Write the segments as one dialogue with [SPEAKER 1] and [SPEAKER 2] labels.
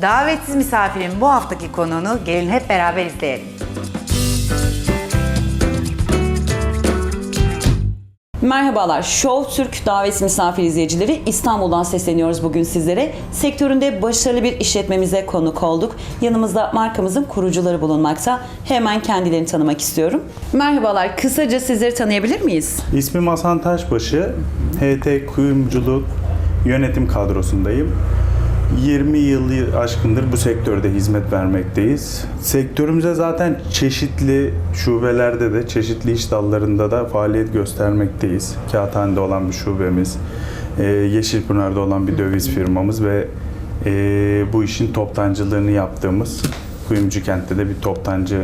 [SPEAKER 1] Davetsiz misafirin bu haftaki konuğunu gelin hep beraber izleyelim.
[SPEAKER 2] Merhabalar, Show Türk davetsiz misafir izleyicileri İstanbul'dan sesleniyoruz bugün sizlere. Sektöründe başarılı bir işletmemize konuk olduk. Yanımızda markamızın kurucuları bulunmakta. Hemen kendilerini tanımak istiyorum. Merhabalar, kısaca sizleri tanıyabilir miyiz?
[SPEAKER 3] İsmim Hasan Taşbaşı. HT Kuyumculuk yönetim kadrosundayım. 20 yılı aşkındır bu sektörde hizmet vermekteyiz. Sektörümüze zaten çeşitli şubelerde de, çeşitli iş dallarında da faaliyet göstermekteyiz. Kağıthane'de olan bir şubemiz, e, Yeşilpınar'da olan bir döviz firmamız ve e, bu işin toptancılığını yaptığımız Kuyumcu Kent'te de bir toptancı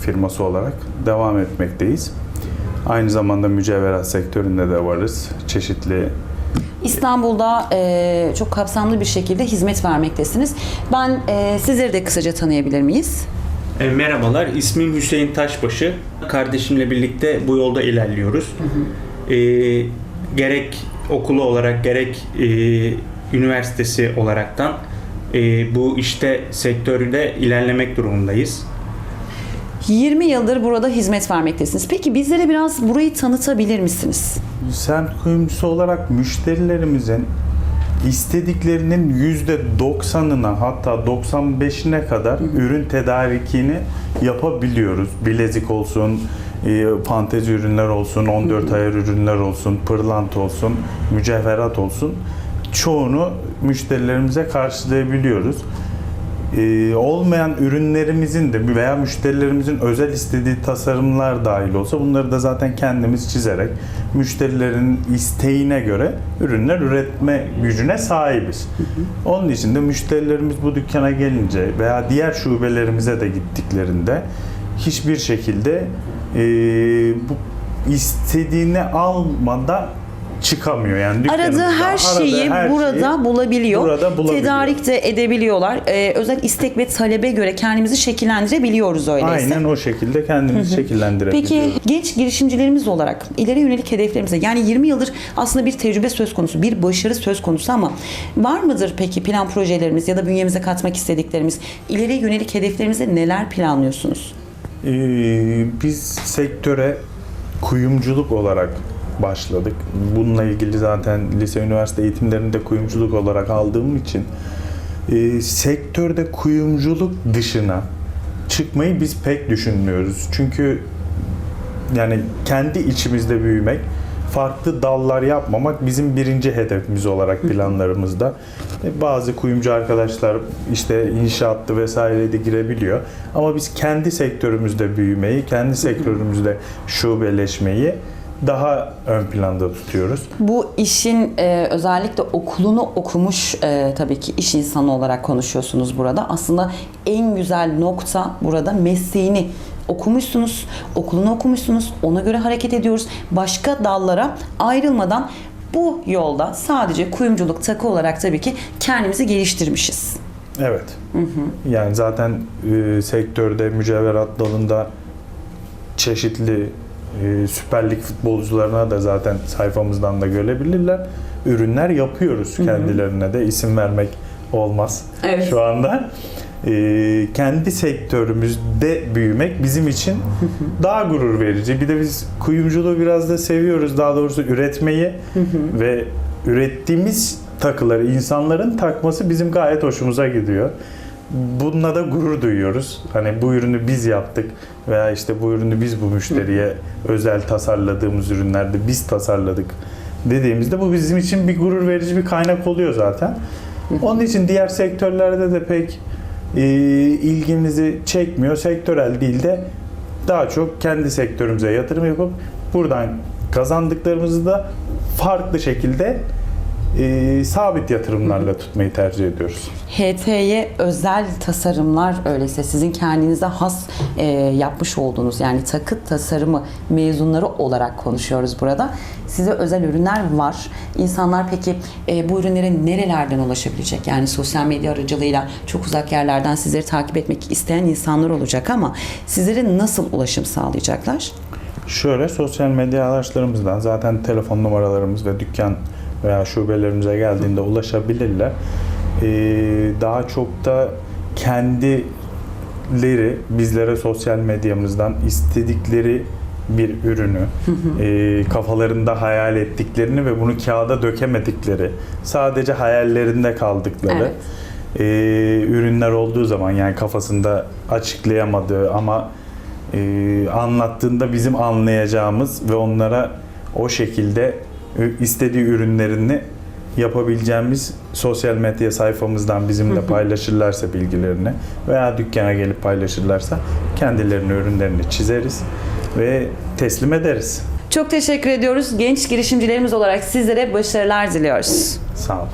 [SPEAKER 3] firması olarak devam etmekteyiz. Aynı zamanda mücevherat sektöründe de varız. Çeşitli
[SPEAKER 2] İstanbul'da e, çok kapsamlı bir şekilde hizmet vermektesiniz. Ben e, sizleri de kısaca tanıyabilir miyiz?
[SPEAKER 4] E, merhabalar, ismim Hüseyin Taşbaşı. Kardeşimle birlikte bu yolda ilerliyoruz. E, gerek okulu olarak gerek e, üniversitesi olaraktan e, bu işte sektörde ilerlemek durumundayız.
[SPEAKER 2] 20 yıldır burada hizmet vermektesiniz. Peki bizlere biraz burayı tanıtabilir misiniz?
[SPEAKER 3] semt kuyumcusu olarak müşterilerimizin istediklerinin %90'ına hatta 95'ine kadar ürün tedarikini yapabiliyoruz. Bilezik olsun, e, fantezi ürünler olsun, 14 ayar ürünler olsun, pırlant olsun, mücevherat olsun. Çoğunu müşterilerimize karşılayabiliyoruz. Ee, olmayan ürünlerimizin de veya müşterilerimizin özel istediği tasarımlar dahil olsa bunları da zaten kendimiz çizerek müşterilerin isteğine göre ürünler üretme gücüne sahibiz. Onun için de müşterilerimiz bu dükkana gelince veya diğer şubelerimize de gittiklerinde hiçbir şekilde e, bu istediğini almadan çıkamıyor yani
[SPEAKER 2] Aradığı her
[SPEAKER 3] Aradığı
[SPEAKER 2] şeyi
[SPEAKER 3] her
[SPEAKER 2] burada
[SPEAKER 3] şeyi
[SPEAKER 2] bulabiliyor.
[SPEAKER 3] burada bulabiliyor.
[SPEAKER 2] Tedarik de edebiliyorlar. Ee, özel istek ve talebe göre kendimizi şekillendirebiliyoruz öyleyse.
[SPEAKER 3] Aynen o şekilde kendimizi şekillendirebiliyoruz.
[SPEAKER 2] Peki genç girişimcilerimiz olarak ileri yönelik hedeflerimize yani 20 yıldır aslında bir tecrübe söz konusu, bir başarı söz konusu ama var mıdır peki plan projelerimiz ya da bünyemize katmak istediklerimiz, ileri yönelik hedeflerimizde neler planlıyorsunuz?
[SPEAKER 3] Ee, biz sektöre kuyumculuk olarak başladık. Bununla ilgili zaten lise üniversite eğitimlerinde kuyumculuk olarak aldığım için e, sektörde kuyumculuk dışına çıkmayı biz pek düşünmüyoruz. Çünkü yani kendi içimizde büyümek, farklı dallar yapmamak bizim birinci hedefimiz olarak planlarımızda. E, Bazı kuyumcu arkadaşlar işte inşaattı vesaire de girebiliyor. Ama biz kendi sektörümüzde büyümeyi, kendi sektörümüzde şubeleşmeyi daha ön planda tutuyoruz.
[SPEAKER 2] Bu işin e, özellikle okulunu okumuş e, tabii ki iş insanı olarak konuşuyorsunuz burada. Aslında en güzel nokta burada mesleğini okumuşsunuz, okulunu okumuşsunuz. Ona göre hareket ediyoruz. Başka dallara ayrılmadan bu yolda sadece kuyumculuk takı olarak tabii ki kendimizi geliştirmişiz.
[SPEAKER 3] Evet. Yani zaten e, sektörde mücevherat dalında çeşitli e, Süper Lig futbolcularına da zaten sayfamızdan da görebilirler. Ürünler yapıyoruz kendilerine de isim vermek olmaz
[SPEAKER 2] Evet.
[SPEAKER 3] şu anda. E, kendi sektörümüzde büyümek bizim için daha gurur verici. Bir de biz kuyumculuğu biraz da seviyoruz. Daha doğrusu üretmeyi ve ürettiğimiz takıları insanların takması bizim gayet hoşumuza gidiyor. Bununla da gurur duyuyoruz. Hani bu ürünü biz yaptık veya işte bu ürünü biz bu müşteriye özel tasarladığımız ürünlerde biz tasarladık dediğimizde bu bizim için bir gurur verici bir kaynak oluyor zaten. Onun için diğer sektörlerde de pek e, ilgimizi çekmiyor. Sektörel değil de daha çok kendi sektörümüze yatırım yapıp buradan kazandıklarımızı da farklı şekilde e, sabit yatırımlarla tutmayı tercih ediyoruz.
[SPEAKER 2] HT'ye özel tasarımlar öyleyse sizin kendinize has e, yapmış olduğunuz yani takı tasarımı mezunları olarak konuşuyoruz burada. Size özel ürünler var. İnsanlar peki e, bu ürünlere nerelerden ulaşabilecek? Yani sosyal medya aracılığıyla çok uzak yerlerden sizleri takip etmek isteyen insanlar olacak ama sizlere nasıl ulaşım sağlayacaklar?
[SPEAKER 3] Şöyle sosyal medya araçlarımızdan zaten telefon numaralarımız ve dükkan veya şubelerimize geldiğinde ulaşabilirler. e, daha çok da kendileri bizlere sosyal medyamızdan istedikleri bir ürünü e, kafalarında hayal ettiklerini ve bunu kağıda dökemedikleri sadece hayallerinde kaldıkları
[SPEAKER 2] Evet.
[SPEAKER 3] e, ürünler olduğu zaman yani kafasında açıklayamadığı ama e, anlattığında bizim anlayacağımız ve onlara o şekilde istediği ürünlerini yapabileceğimiz sosyal medya sayfamızdan bizimle paylaşırlarsa bilgilerini veya dükkana gelip paylaşırlarsa kendilerinin ürünlerini çizeriz ve teslim ederiz.
[SPEAKER 2] Çok teşekkür ediyoruz. Genç girişimcilerimiz olarak sizlere başarılar diliyoruz.
[SPEAKER 3] Sağ olun.